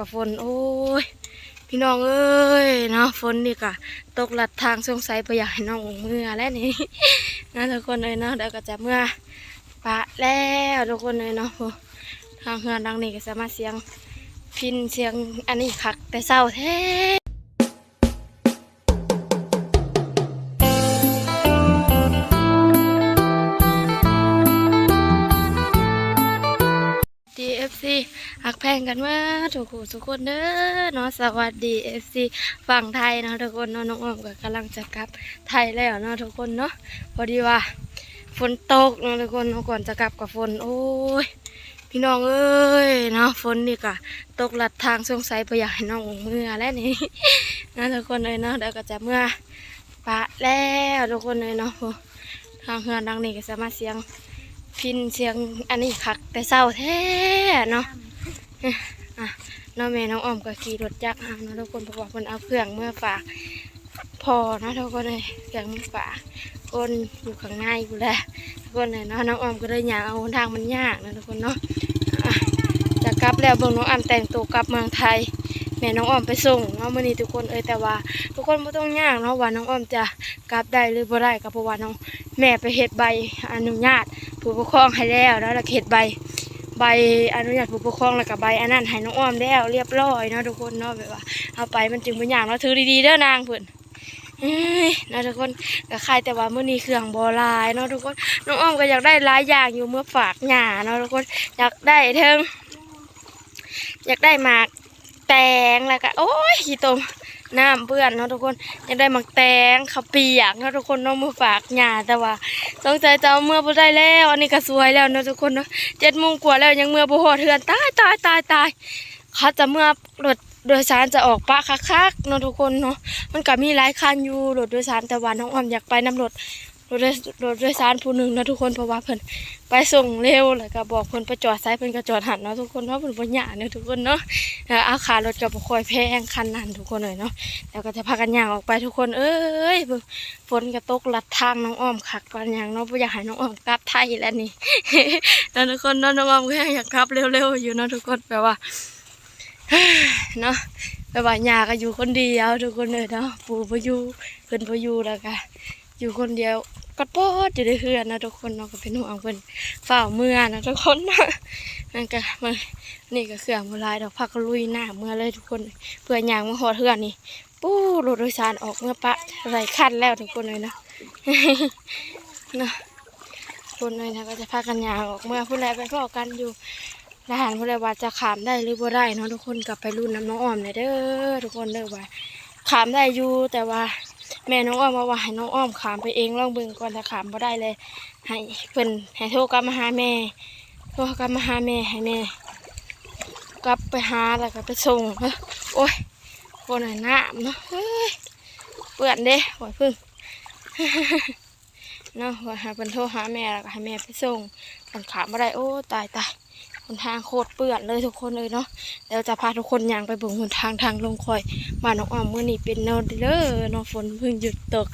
กับฝนโอ้ยพี่น้องเอ้ยเนาะฝนนี่กะตกหลัดทางสงสัยไปอยากให้น้องเมื่อแล้วนี่นะทุกคนเลยเนาะเดี๋ยวก็จะเมื่อปะแล้วทุกคนเลยเนาะทางเฮือนดังนี้ก็สามารถเสียงพินเสียงอันนี้คักแต่เศร้าแท้ หักแพงกันมาทุกคนทุกคนเด้อเนาะสวัสดี FC ฝั่งไทยเนาะทุกคนเนาะน้องอ้อมก็กำลังจะกลับไทยแล้วเนาะทุกคนเนาะพอดีว่าฝนตกเนาะทุกคนเนาะก่อนจะกลับกับฝนโอ้ยพี่น้องเอ้ยเนาะฝนนี่กะตกหลัดทางสงสัยไปอยากให้น้องเมื่อแล้วนี่นะทุกคนเลยเนาะเดี๋ยวก็จะเมื่อปะแล้วทุกคนเลยเนาะโอ้ทางเฮือนดังนี้ก็สามารถเสียงพินเสียงอันนี้คักแต่เศร้าแท้เนาะ อะน้องแม่น้องอ้อมก็ขี่รถจักรเอานะทุกคนเพราะว่าคนเอาเครื่องเมื่อฝากพอนะทุกคนเลยเครื่องเมื่อฝากคนอยู่ข้างในอยู่แหละทุกคนเลยเนาะน้องอ้อมก็เลยอยากเอาทางมันยากนะทุกคนเนาะจะกลับแล้วเบิ่งน้องอ้ำแต่งตัวกลับเมืองไทย แม่น้องอ้อมไปส่งเนาะมื้อนี้ทุกคนเอ้ยแต่ว่า ทุกคนไม่ต้องยากเนาะว่าน้องอ้อมจะกลับได้หรือบ่ได้ก็เพราะว่าน้องแม่ไปเฮ็ดใบอนุญาต ผู้ปกครองให้แล้วแล้วแล้วเขตใบ ใบอนุญาตผู้ปกครองแล้วก็ใบอันนั้นให้น้องอ้อมแล้วเรียบร้อยเนาะทุกคนเนาะแบบว่าเอาไปมันจึงเป็นอย่างเนาะถือดีๆเด้อนางเพิ่นเอ้ยนะทุกคนก็คายแต่ว่ามื้อนี้เครื่องบ่หลายเนาะทุกคนน้องอ้อมก็อยากได้หลายอย่างอยู่เมื่อฝากหญ้าเนาะทุกคนอยากได้เทิงอยากได้หมากแตงแล้วก็โอ้ยขี้ตม น้ำเปื้อนเนาะทุกคนยังได้หมักแตงข้าวเปียกเนาะทุกคนเนาะมือฝากหยาแต่ว่าสงสัยจะเอาเมื่อบ่ได้แล้วอันนี้ก็สวยแล้วเนาะทุกคนเนาะเจ็ดโมงกว่าแล้วยังเมื่อบ่หอดเทือนตายตายตายตายเขาจะเมื่อรถโดยสารจะออกปะคักๆเนาะทุกคนเนาะมันก็มีหลายคันอยู่รถโดยสารแต่ว่าน้องอ้อมอยากไปนํรถ รถโดยรถโดยสารผู้หนึ่งนะทุกคนเพราะว่าเพิ่นไปส่งเร็วแล้วก็บอกเพิ่นไปจอดไซเพิ่นก็จอดหันเนาะทุกคนเนาะเพิ่นบ่หยาเนาะทุกคนเนาะแล้วอาคารถก็บ่ค่อยแพงคันนั้นทุกคนเลยเนาะแล้วก็จะพากันย่างออกไปทุกคน เอ้ยฝนก็ตกลัดทางน้องอ้อมคักปานอย่างเนาะบ่อยากให้น้องอ้อมกลับไทยแล้วนี่แล้วทุกคนเนาะน้องอ้อมก็ยังอยากกลับเร็วๆอยู่เนาะทุกคนแปลว่าเนาะแปลว่าหยาก็อยู่คนเดียวทุกคนเลยเนาะปู่บ่อยู่เพิ่นบ่อยู่แล้วก็ อยู่คนเดียวกอดปอดอยู่ในเฮือนนะทุกคนเนาะก็เป็นห่วงเพิ่นเฝ้าเมื่อนะทุกคนนะนั่นก็มานี่ก็เครื่องบ่หลายดอกพักก็ลุยหน้าเมื่อเลยทุกคนเพื่อยางมาฮอดเฮือนนี่ปู้รถโดยสารออกเมื่อปะไรขั้นแล้วทุกคนเลยนะนะคนเลยนะก็จะพากันยางออกเมื่อผู้ใดไปพ่อกันอยู่ทหารผู้ใดว่าจะขามได้หรือบ่ได้เนาะทุกคนกลับไปรุ่นน้ำน้องอ้อมเลยเด้อทุกคนเด้อว่าขามได้อยู่แต่ว่า แม่น้องอ้อมมาว่าให้น้องอ้อมขามไปเองลองเบิ่งก่อนถ้าขามบ่ได้เลย ให้เพิ่นให้โทรกลับมาหาแม่โทรกลับมาหาแม่ให้แม่กลับไปหาแล้วก็ไปส่งโอ้ยคนหนหน้าเนาะเปื่อนเด้หัวพึ่งเนาะว่าหาเป็นโทรหาแม่แล้วก็ให้แม่ไปส่งคนขาไม่ได้โอ้ตายตาย นทางโคตรเปื่อนเลยทุกคนเลยเนาะแล้วจะพาทุกคนย่างไปเบิ่งหนทางทางลงคอยบ้านน้องอ้อมเมื่อนี้เป็นโนเด้อเนฝนเพิ่งหยุดตก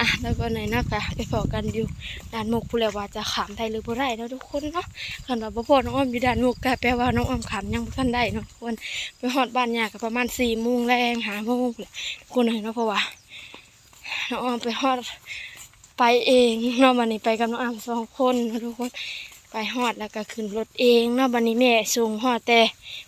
อะแล้วก็ไหนนะคะไปพอกันอยู่ด่านมุกพูแล้วว่าจะขามได้หรือบ่ได้เนาะทุกคนเนาะคันว่าบ่พอน้องอ้อมอยู่ด่านมุกก็แปลว่าน้องอ้อมขามยังบ่ทันได้เนาะทุกคนไปฮอดบ้านยาก็ประมาณสี่โมงแรงหาโมงเลยคนเห็นเนาะเพราะว่าน้องออมไปฮอดไปเองเนาะวันนี้ไปกับน้องอามสองคนนะทุกคน ไปฮอดแล้วก็ขึ้นรถเองเนาะวันนี้แม่ส่งฮอดแต่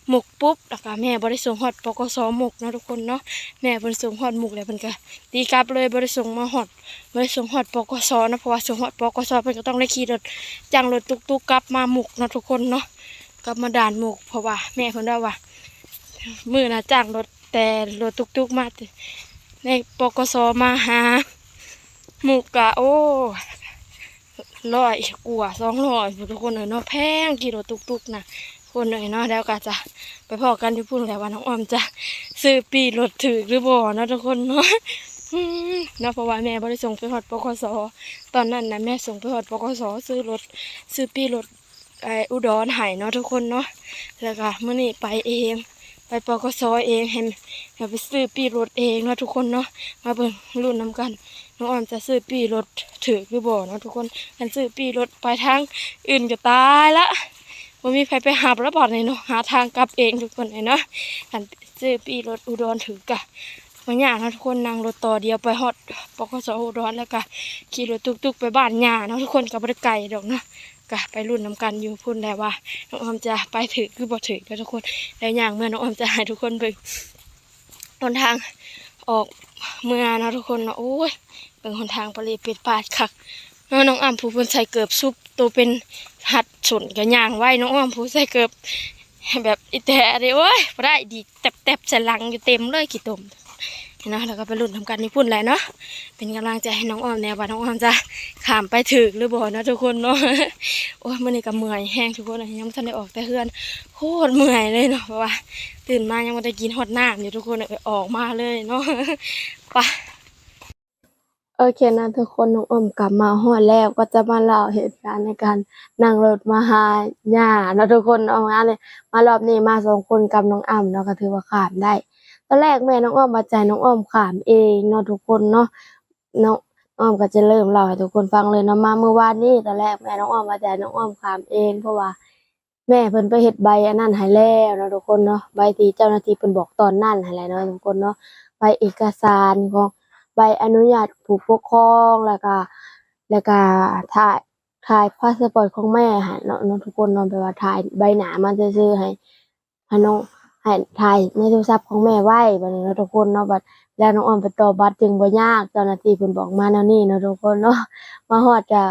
หมกปุ๊บแล้วก็แม่บ่ได้ส่งฮอดปกสหมุกเนาะทุกคนเนาะแม่เพิ่นส่งฮอดหมกแล้วเพิ่นก็ตีกลับเลยบ่ได้ส่งมาฮอดบ่ได้ส่งฮอดปกสนะเพราะว่าส่งฮอดปกสเพิ่นก็ต้องได้ขี่รถจ้างรถตุกๆกลับมาหมกเนาะทุกคนเนาะกลับมาด่านหมกเพราะว่า แม่เพิ่นว่าว่ามือนะจ้างรถแต่รถตุกๆมาแต่ในปกสมาหาหมูกะโอ้ ร้อยกว่าสองร้อยทุกคนเลยเนาะแพงกี่รถตุกๆนะคนเลยเนาะแล้วก็จะไปพอกันที่พูดแต่ว่าน้องออมจะซื้อปีรถถือหรือบ่เนาะทุกคนเนาะเนาะเพราะว่าแม่บ่ได้ส่งไปหอดปกสตอนนั้นนะแม่ส่งไปหอดปกสซื้อรถซื้อปีรถไออุดรหายเนาะทุกคนเนาะแล้วก็เมื่อนี้ไปเองไปปกสเองเห็นเห็นไปซื้อปีรถเองเนาะทุกคนเนาะมาเบิ่งรุ่นน้ำกัน น้องออมจะซื้อปีรถถือหรือบ่เนาะทุกคนกันซื้อปีรถไปทางอื่นก็ตายละบ่มีใครไปหาระบาดเลยเนาะหาทางกลับเองทุกคนเลยเนาะหันซื้อปีรถอุดรถือกะบางอย่างเนาะทุกคนนั่งรถต่อเดียวไปฮอดปกสอุดรแล้วก็ขี่รถตุกๆไปบ้านยาเนาะทุกคนก็บ่ได้ไกลดอกเนาะก็ไปรุ่นน้ำกันอยู่พุ่นแล้วว่าน้องออมจะไปถือคือบ่ถือก็ทุกคนแล้วอย่างเมื่อน้องออมจะให้ทุกคนเบิ่งหนทางออกเมื่อเนาะทุกคนเนาะโอ้ย เบิ่งหนทางปรีเป็ดปาดคักนาะน้องอ้ำผู้เพิ่นใส่เกือบซุปตัวเป็นหัดสนกับยางไว้น้องอ้ำผู้ใส่เกือบแบบอีแต่เด้โอ้ยบ่ได้ดีแตบๆใส่ลังอยู่เต็มเลยกี่ตุ่มเนาะแล้วก็ไปรุ่นทำการนี่พุ่นแหละเนาะเป็นกำลังใจให้น้องอ้อมแนวว่าน้องอ้อมจะขามไปถึกหรือบ่นะทุกคนเนาะโอ้ยมื้อนี้ก็เมื่อยแห้งทุกคนยังบ่ทันได้ออกแต่เฮือนโคตรเมื่อยเลยเนาะเพราะว่า ตื่นมายังบ่ได้กินฮอดน้ำอยู่ทุกคนเอ้ยออกมาเลยเนาะไป โอเคนะทุกคนน้องอมกลับมาฮอดแล้วก็จะมาเล่าเหตุการณ์ในการนั่งรถมาหาย่าเนาะทุกคนเอางานเลยมารอบนี้มาสองคนกับน้องอ้ำเนาะก็ถือว่าขามได้ ตอนแรกแม่น้องอ้อมมาใจน้องอ้อมขามเองเนาะทุกคนเนาะน้องอ้อมก็จะเริ่มเล่าให้ทุกคนฟังเลยเนาะมาเมื่อวานนี้ตอนแรกแม่น้องอ้อมมาใจน้องอ้อมขามเอง เพราะว่า แม่เพิ่นไปเฮ็ดใบอันนั้นให้แล้วเนาะทุกคนเนาะใบที่เจ้าหน้าที่เพิ่นบอกตอนนั้นให้แล้วเนาะทุกคนเนาะใบเอกสารของ ใบอนุญาตผู้ปกครองแล้วก็แล้วก็ถ่ายถ่ายพาสปอร์ตของแม่ให้เนาะเนาะทุกคนนาะแปว่าถ่ายใบหนามาซื่อให้ให้น้องให้ถ่ายในโทรศัพท์ของแม่ไว้บัดนี้เนาะทุกคนเนาะบัดแล้วน้องออมไปต่อบัตรจึงบ่ยากเจ้าหน้าที่เพิ่นบอกมาแนวนี้เนาะทุกคนเนาะมาฮอดก็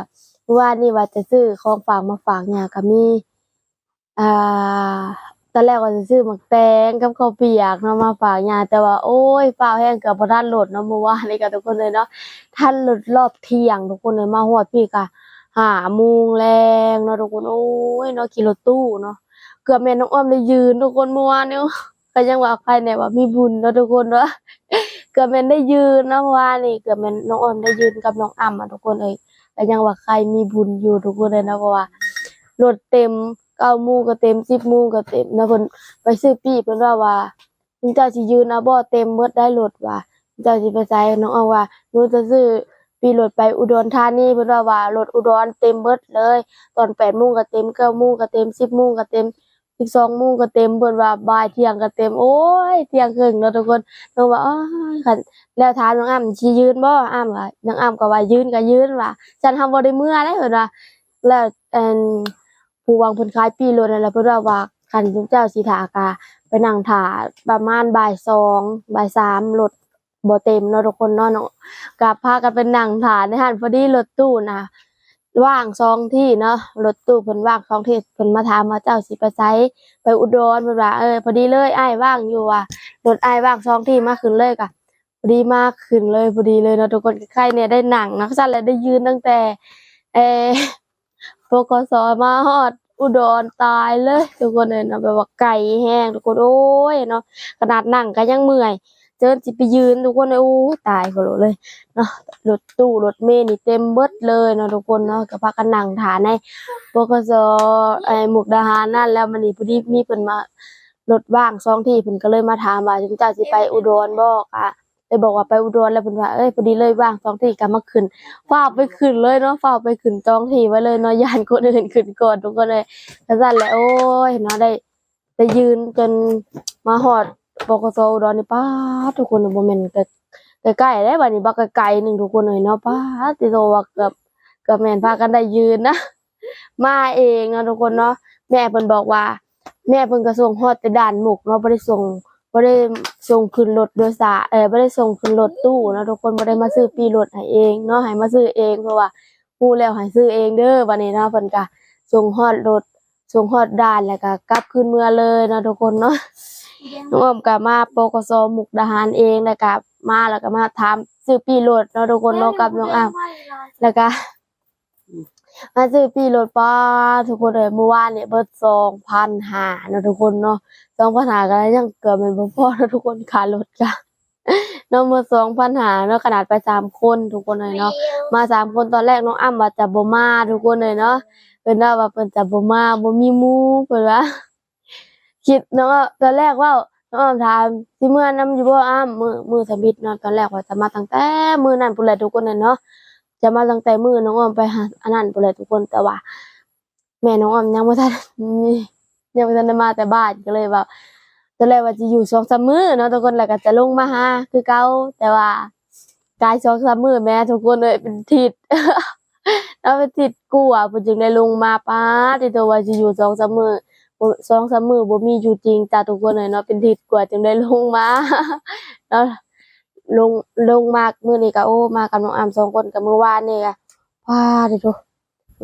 ว่านี่ว่าจะซื้อของฝากมาฝากเนี่ยก็มีอ่า ตอนแรกว่าจะซื้อหมักแตงกับข้าวเปียกเนาะมาฝากยาแต่ว่าโอ้ยฟ้าแห้งเกือบบ่ทันหลดเนาะเมื่อวานนี้ก็ทุกคนเลยเนาะทันหลดรอบเที่ยงทุกคนเลยมาฮอดพี่ก็ห้าโมงแรงเนาะทุกคนโอ้ยเนาะขี่รถตู้เนาะเกือบแม่น้องอ้อมได้ยืนทุกคนเมื่อวานเนี้ก็ยังว่าใครเนี่ยว่ามีบุญเนาะทุกคนเนาะเกือบแม่นได้ยืนเนาะเมื่อวานนี้เกือบแม่นน้องอ้อมได้ยืนกับน้องอ้ำอะทุกคนเอ้ยก็ยังว่าใครมีบุญอยู่ทุกคนเลยนะเพราะว่ารถเต็ม เก้าโมงก็เต็มสิบโมงก็เต็มนะเพิ่นไปซื้อปีเพิ่นว่าว่ามึงเจ้าสิยืนนะบ่เต็มเบิดได้รถว่าเจ้าสิไปไสน้องเอาว่าหนูจะซื้อปีรถไปอุดรธานีเพิ่นว่าว่ารถอุดรเต็มเบิดเลย ตอนแปดโมงก็เต็มเก้าโมงก็เต็มสิบโมงก็เต็มสิบสองโมงก็เต็มเพิ่นว่าบ่ายเที่ยงก็เต็มโอ้ยเที่ยงครึ่งเนาะทุกคนน้องว่าอ้ายคันแล้วถามน้องอ้ำสิยืนบ่อ้ำว่าน้องอ้ำก็ว่ายืนก็ยืนว่าฉันทำบ่ได้เมื่อได้เพิ่นว่าแล้วเอิ่น ผู้วางเพิ่นขายปีรถนั่นแหละเพิ่นว่าว่าคันจุเจ้าสิถากาไปนั่งถาประมาณบ่ายสองบ่ายสามรถบ่เต็มเนาะทุกคนเนาะเนาะก็พากันไปนั่งถาในหันพอดีรถตู้น่ะว่างสองที่เนาะรถตู้เพิ่นว่างสองที่เพิ่นมาถามว่าเจ้าสิไปไสไปอุดรเพิ่นว่าเออพอดีเลยไอ้ว่างอยู่ว่ารถอ้ว่างสองที่มาขึ้นเลยก็พอดีมากขึ้นเลยพอดีเลยเนาะทุกคนใครเนี่ยได้หนังนักสั่นแล้วได้ยืนตั้งแต่เออ ปกสมาฮอดอุดรตายเลย ทุกคนเลยเนาะแบบว่าไก่แห้งทุกคนโอ้ยเนาะขนาดนั่งก็ยังเมื่อยเจอสิไปยืนทุกคนเลยโอ้ตายก็เลยเนาะรถตู้รถเมล์นี่เต็มเบิดเลยเนาะทุกคนเนาะก็พากันนั่งฐานในปกสไอ้มุกดาหารนั่นแล้วมันนี่พอดีมีเพิ่นมารถว่างสองที่เพิ่นก็เลยมาถามว่าจุเจ้าสิไปอุดรบ่อะ เลยบอกว่าไปอุดรแล้วเพิ่นว่าเอ้ยพอดีเลยว่างสองที่ก็มาขึ้นฝ้ากไปขึ้นเลยเนาะฝ้ากไปขึ้นจองที่ไว้เลยเนาะยานคนอื่นขึ้นก่อนทุกคนเลยกระสั่นแหละโอ้ยเนาะได้ได้ยืนจนมาฮอดบกสอุดรนี่ป้าทุกคนน่ะบ่แม่นใกล้ๆได้บัดนี้บักไกลๆหนึ่งทุกคนเลยเนาะป้าติโตว่าเกือบเกือบแม่นพากันได้ยืนนะมาเองนะทุกคนเนาะแม่เพิ่นบอกว่า แม่เพิ่นก็ส่งฮอดแต่ด่านหมกเนาะบ่ได้ส่ง บ่ได้ส่งขึ้นรถโดยสารเออบ่ได้ส่งขึ้นรถตู้เนาะทุกคนบ่ได้มาซื้อปีรถให้เองเนาะให้มาซื้อเองเพราะว่าฮู้แล้วให้ซื้อเองเด้อบัดนี้เนาะเพิ่นก็ส่งฮอดรถส่งฮอดด่านแล้วก็กลับคืนเมืองเลยเนาะทุกคนเนาะน้องอ้อมก็มาปกสมุกดาหารเองแล้วก็มาแล้วก็มาถามซื้อปีรถเนาะทุกคนเนาะกับน้องอ้ำแล้วก็ มาซื้อปีรถป้าทุกคนเลยเมื่อวานเนี่ยเบิดสองพันหาเนาะทุกคนเนาะสองพันหาก็ยังเกือบเป็นบ่พอเนาะทุกคนค่ารถจ้ะเนาะเมื่อสองพันหาเนาะขนาดไปสามคนทุกคนเลยเนาะมาสามคนตอนแรกน้องอ้ำว่าจะบ่มาทุกคนเลยเนาะเป็นว่าว่าเพิ่นจะบ่มาบ่มีมูเพิ่นว่าคิดเนาะตอนแรกว่าน้องอ้ำถามสิเมื่อน้ำอยู่บ่อ้ำมือมือสมิทเนาะตอนแรกว่าจะมาตั้งแต่มือนั้นพุ่นแหละทุกคนเลยเนาะ จะมาตั้งแต่มือน้องออมไปหาอันนั้นไปเลยทุกคนแต่ว่า แม่น้องออมยังบ่ทันยังบ่ทันได้มาแต่บ้านก็เลยแบบตอนแรกว่าจะอยู่สองสามมือเนาะทุกคนแล้วก็จะลงมาหาคือเก่าแต่ว่ากายสองสามมือแม่ทุกคนเลยเป็นทิศแล้วเป็นทิศกลัวเพิ่นจึงได้ลงมาป้าที่ตัวว่าสิอยู่สองสามมือสองสามมือบ่มีอยู่จริงจ้าทุกคนเลยเนาะเป็นทิศกลัวจึงได้ลงมาแล้ว ลงลงมากมื้อนี้ก็โอ้มากับน้องอามสองคนกับมื้อวานนี่ก็ว้าดิโต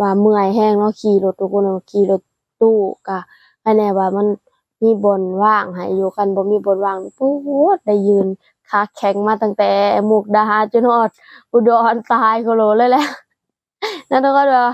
ว่าเมื่อยแห้งเนาะขี่รถทุกคนเนาะขี่รถตู้ก็ให้แน่ว่ามันมีบนว่างให้อยู่กันบ่มีบนว่างปุ๊ดได้ยืนขาแข็งมาตั้งแต่มุกดาหาจนฮอดอุดรตายโคโลเลยแหละนั่นทุกคนว่า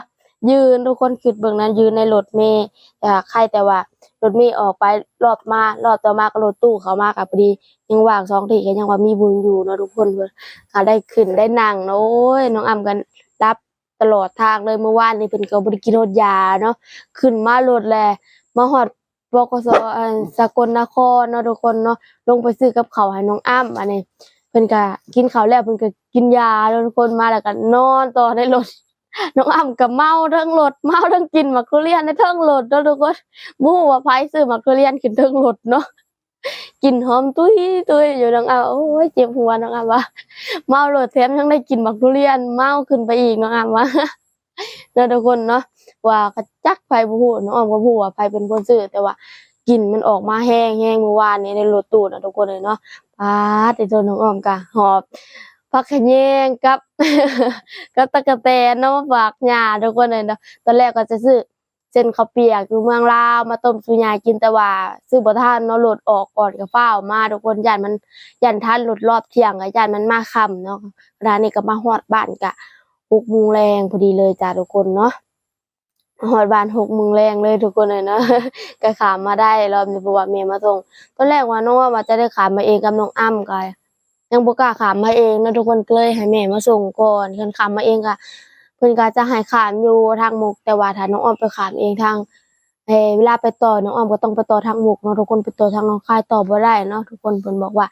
ยืนทุกคนคิดเบิ่งนั้นยืนในรถเมล์แต่ว่าใครแต่ว่ารถเมล์ออกไปรอบมารอบต่อมาก็รถตู้เขามาก็พอดียังว่างสองที่ก็ยังว่ามีบุญอยู่เนาะทุกคนเพิ่นก็ได้ขึ้นได้นั่งเนาะโอ้ยน้องอ้ำกันรับตลอดทางเลยเมื่อวานนี่เพิ่นก็บ่ได้กินฮอดยาเนาะขึ้นมารถแลมาฮอดบกสอันสกลนครเนาะทุกคนเนาะลงไปซื้อกับเขาให้น้องอ้ำอันนี้เพิ่นก็กินข้าวแล้วเพิ่นก็กินยาแล้วทุกคนมาแล้วก็นอนต่อในรถ น้องอ้ำก็เมาทั้งรถเมาทั้งกินมักทุเรียนในทั้งรถเนาะทุกคนบ่ฮู้ว่าไผซื้อมักทุเรียนขึ้นทั้งรถเนาะกินหอมตุ้ยตุ้ยอยู่น้องอ้ำโอ้ยเจ็บหัวน้องอ้ำว่าเมารถแถมยังได้กินบักทุเรียนเมาขึ้นไปอีกน้องอามว่าเนาะทุกคนเนาะว่ากระจักไฟบ่ฮู้น้องออมก็บ่ฮู้ว่าไผเป็นคนซื้อแต่ว่ากลิ่นมันออกมาแห้งแห้งเมื่อวานนี้ในรถตู้นะทุกคนเลยเนาะป้าดไอ้ตัวน้องออมก็หอบ ผักขะแยงกับ กับตะกะแตนเนาะฝากหยาทุกคนเลยเนาะตอนแรกก็จะซื้อเส้นข้าวเปียกอยู่เมืองลาวมาต้มสุญากินแต่ว่า ซื้อบ่ทันเนาะรถออกก่อนก็ฟ้ามาทุกคนย่านมันย่านทันรถรอบเที่ยงก็ย่านมันมาค่ำเนาะร้านนี้ก็มาฮอดบ้านกะหกโมงแรงพอดีเลยจ้าทุกคนเนาะมาฮอดบานหกโมงแรงเลยทุกคนเลยเนาะก็ขามมาได้รอบนี้เพราะว่าแม่มาส่งตอนแรกว่าน้องว่าจะได้ขามมาเองกับน้องอ้ำก็ ยังบ่กล้าขามมาเองนะทุกคนก็เลยให้แม่มาส่งก่อนเพิ่นขามมาเองก็เพิ่นก็จะให้ขามอยู่ทางมุก แต่ว่าถ้าน้องอ้อมไปขามเองทางเอเวลาไปต่อน้องอ้อมก็ต้องไปต่อทางมุกเนาะทุกคนไปต่อทางน้องคายต่อบ่ได้เนาะทุกคนเพิ่นบอกว่า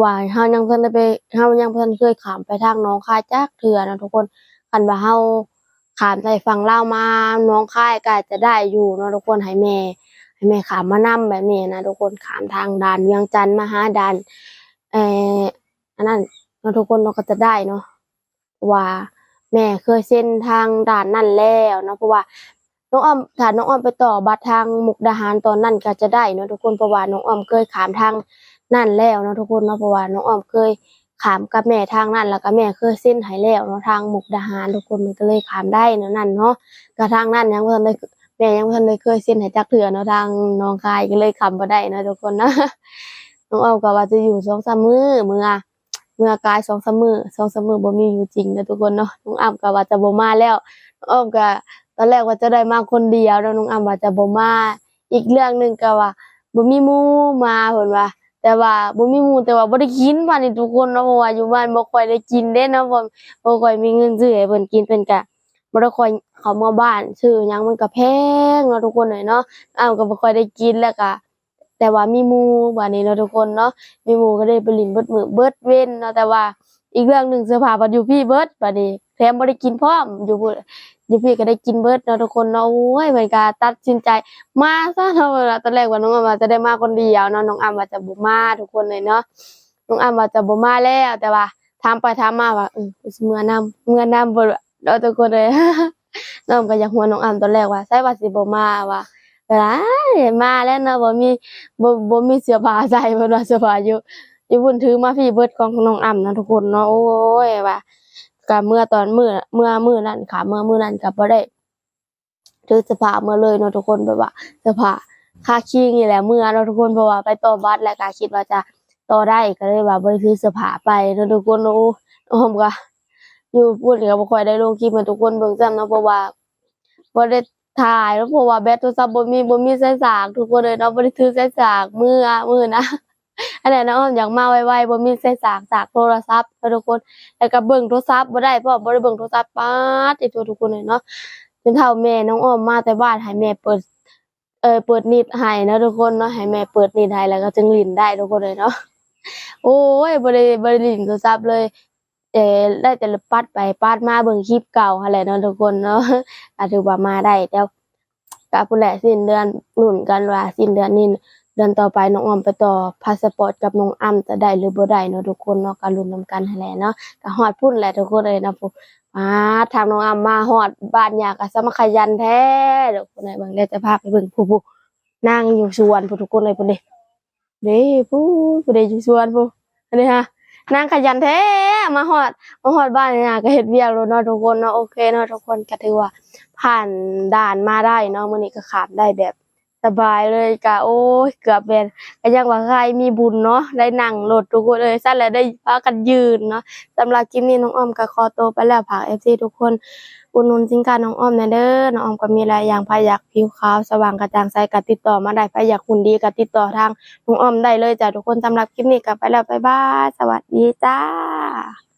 ว่าเฮายังเพิ่นได้ไปเฮายังเพิ่นเคยขามไปทางหนองคายจักเทื่อนะทุกคนคันว่าเฮาขามไปฝั่งลาวมาหนองคายก็อาจจะได้อยู่เนาะทุกคนให้แม่ให้แม่ขามมานํแบบนี้นะทุกคนขามทางด่านเวียงจันทน์มาหาด่านเอ่อ อันนั้นเนาทุกคนเนาก็จะได้เนาะว่าแม่เคยเส้นทางด่านนั่นแล้วเนาะเพราะว่าน้องอ้อมถ้าน้องอ้อมไปต่อบัตรทางมุกดาหารตอนนั้นก็จะได้เนาะทุกคนเพราะว่าน้องอ้อมเคยขามทางนั่นแล้วเนาะทุกคนเนาะเพราะว่าน้องอ้อมเคยขามกับแม่ทางนั้นแล้วก็แม่เคยเส้นให้แล้วเนาะทางมุกดาหารทุกคนมันก็เลยขามได้เนาะนั่นเนาะก็ทางนั้นยังเพิ่นได้แม่ยังเพิ่นได้เคยเส้นให้จักเถื่อเนาะทางน้องคายก็เลยขามบ่ได้เนาะทุกคนเนาะน้องอ้อมก็ว่าจะอยู่สองสามมื้อมื้อ เมื่อกายสองสมือสองสมือบ่มีอยู่จริงนะทุกคนเนาะน้องอ้ํก็ว่าจะบ่มาแล้วน้องออมก็ตอนแรกว่าจะได้มาคนเดียวแล้วน้องอ้ํว่าจะบ่มาอีกเรื่องหนึ่งก็ว่าบ่มีมูมาเพิ่นว่าแต่ว่าบ่มีหมู่แต่ว่าบ่ได้กินบ้านนี่ทุกคนเนาะเพราะว่าอยู่บ้านบ่ค่อยได้กินเด้เนาะบ่บ่ค่อยมีเงินซื้อให้เพิ่นกินเพิ่นก็บ่ได้ค่อยเข้ามาบ้านซื้อหยังมันก็แพงเนาะทุกคนเอ้ยเนาะอ้าวก็บ่ค่อยได้กินแล้วก็ แต่ว่ามีมู่บัดนี้เนาะทุกคนเนาะมีมูก็ได้ไปลินเบิดมือเบิดเว้นเนาะแต่ว่าอีกเรื่องหนึ่งเสื้อผ้าบัดอยู่พี่เบิดบัดนี้แถมบ่ได้กินพร้อมอยู่พุ่นอยู่พี่ก็ได้กินเบิดเนาะทุกคนเนาะโอ้ยเพิ่นก็ตัดสินใจมาซะเนาะตอนแรกว่าน้องอำว่าจะได้มาคนเดียวเนาะน้องอำว่าจะบ่มาทุกคนเลยเนาะน้องอำว่าจะบ่มาแล้วแต่ว่าถามไปถามมาว่าเออกูสิเมื่อนํเมื่อนํบ่เนาะทุกคนเลยน้องก็อยากหัวน้องอำตอนแรกว่าใช่ว่าสิบ่มาว่า เวลามาแล้วเนาะบ่มีบ่บ่มีเสื้อผ้าใส่เพิ่นว่าเสื้อผ้าอยู่อยู่พุ่นถือมาพี่เบิดของน้องอ่ำนะทุกคนเนาะโอ้ยว่าก็เมื่อตอนมื้อเมื่อมื้อนั้นค่ะ เมื่อมื้อนั้นก็บ่ได้ถือเสื้อผ้าเมื่อเลยเนาะทุกคนแบบว่าเสื้อผ้าค่าคิงนี่แหละเมื่อเนาะทุกคนเพราะว่าไปต่อบัตรแล้วก็คิดว่าจะต่อได้ก็เลยว่าบ่ได้ถือเสื้อผ้าไปเนาะทุกคนโอ้น้องก็อยู่พูดก็บ่ค่อยได้ลงคลิปให้ทุกคนเบิ่งซ้ำเนาะเพราะว่าบ่ได้ ถ่ายแล้วเพราะว่าแบตโทรศัพท์บ่มีบ่มีสายสากทุกคนเลยเนาะบ่ได้ถือสายสากมือมือนะอันนั้นน้องอยากมาไวๆบ่มีสายสากจากโทรศัพท์ทุกคนแล้วก็เบิ่งโทรศัพท์บ่ได้เพราะบ่ได้เบิ่งโทรศัพท์ป๊าดอีตัวทุกคนเลยเนาะจนเท่าแม่น้องอ้อมมาแต่บ้านให้แม่เปิดเออเปิดนิดให้นะทุกคนเนาะให้แม่เปิดนิดให้แล้วก็จึงลินได้ทุกคนเลยเนาะโอ้ยบ่ได้บ่ได้ลิ้นโทรศัพท์เลย เออได้แต่ละปัดไปปัดมาเบิ่งคลิปเก่าหั่นแหละเนาะทุกคนเนาะก็ถือว่ามาได้แต่กะผู้แหละสิ้นเดือนลุ้นกันว่าสิ้นเดือนนี้เดือนต่อไปน้องออมไปต่อพาสปอร์ตกับน้องอ้ำจะได้หรือบ่ได้เนาะทุกคนเนาะก็ลุ้นนํกันให้แหละเนาะก็ฮอดพุ่นแหละทุกคนเลยนะผู้มาทางน้องอ้ำมาฮอดบ้านยาก็สมาขยันแท้ทุกคนเลยเบิ่งเดี๋ยวจะพาไปเบิ่งผู้ผู้นั่งอยู่สวนผู้ทุกคนเลยพุ่นเด้เด้ผู้ผู้เด้อยู่สวนผู้อันนี้ฮะ นางขยันแท้มาหอดมาหอดบ้านเนี่ยก็เห็ดเวียกแล้วเนาะทุกคนเนาะโอเคเนาะทุกคนก็ถือว่า ผ่านด่านมาได้เนาะมื้อนี้ก็ขามได้แบบสบายเลยกะโอ้ยเกือบเป็นก็ยังว่าใครมีบุญเนาะได้นั่งรถทุกคนเลยสั้นแล้วได้พากันยืนเนาะสำหรับคลิปนี้น้องอ้อมก็ขอตัวไปแล้วฝาก FC ทุกคน อุดหนุนสินค้าน้องอ้อมในเด้อ น้องอ้อมก็มีหลายอย่างพายักผิวขาวสว่างกระจ่างใสก็ติดต่อมาได้พายักหุ่นดีก็ติดต่อทางน้องอ้อมได้เลยจ้ะทุกคนสำหรับคลิปนี้ก็ไปแล้วบ๊ายบาย สวัสดีจ้า